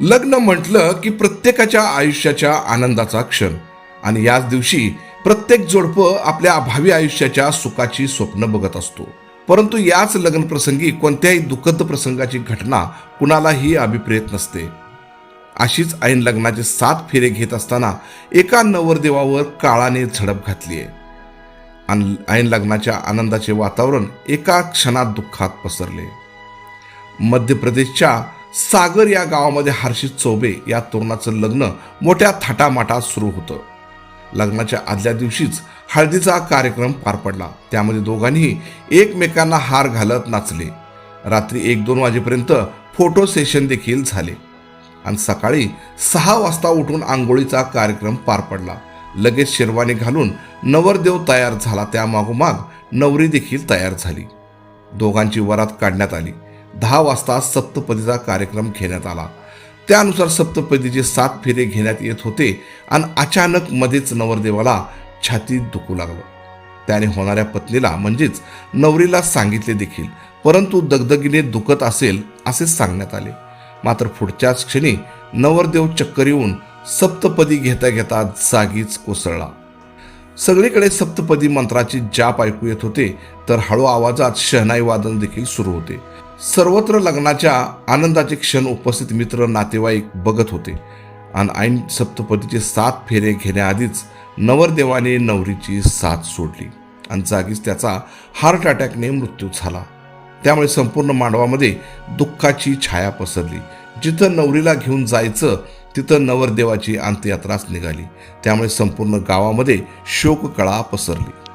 लग्न म्हटलं की प्रत्येकाच्या आयुष्याच्या आनंदाचा क्षण. आणि याच दिवशी प्रत्येक जोडपं आपल्या भावी आयुष्याच्या सुखाची स्वप्न बघत असतो. परंतु याच लग्न प्रसंगी कोणत्याही दुःखद प्रसंगाची घटना कुणालाही अभिप्रेत नसते. अशीच ऐन लग्नाचे सात फेरे घेत असताना एका नवरदेवावर काळाने झडप घातली आहे. आणि ऐन लग्नाच्या आनंदाचे वातावरण एका क्षणात दुःखात पसरले. मध्य प्रदेशच्या सागर या गावामध्ये हर्षित चौबे या तरुणाचं लग्न मोठ्या थाटामाटात सुरू होतं. लग्नाच्या आदल्या दिवशीच हळदीचा कार्यक्रम पार पडला. त्यामध्ये दोघांनीही एकमेकांना हार घालत नाचले. रात्री एक दोन वाजेपर्यंत फोटो सेशन देखील झाले. आणि सकाळी सहा वाजता उठून आंघोळीचा कार्यक्रम पार पडला. लगेच शेरवानी घालून नवरदेव तयार झाला. त्यामागोमाग नवरी देखील तयार झाली. दोघांची वरात काढण्यात आली. दहा वाजता सप्तपदीचा कार्यक्रम घेण्यात आला. त्यानुसार सप्तपदीचे सात फेरे घेण्यात येत होते आणि अचानक मध्येच नवरदेवाला छातीत दुखू लागलं. त्याने होणाऱ्या पत्नीला म्हणजेच नवरीला सांगितले देखील परंतु दगदगीने दुखत असेल असे सांगण्यात आले. मात्र पुढच्याच क्षणी नवरदेव चक्कर येऊन सप्तपदी घेता घेता जागीच कोसळला. सगळीकडे सप्तपदी मंत्राची जाप ऐकू येत होते तर हळू आवाजात शहनाई वादन देखील सुरू होते. सर्वत्र लग्नाच्या आनंदाचे क्षण उपस्थित मित्र नातेवाईक बघत होते. आणि ऐन सप्तपदीचे सात फेरे घेण्याआधीच नवरदेवाने नवरीची साथ सोडली. आणि जागीच त्याचा हार्ट अटॅकने मृत्यू झाला. त्यामुळे संपूर्ण मांडवामध्ये दुःखाची छाया पसरली. जिथं नवरीला घेऊन जायचं तिथं नवरदेवाची अंत्ययात्राच निघाली. त्यामुळे संपूर्ण गावामध्ये शोककळा पसरली.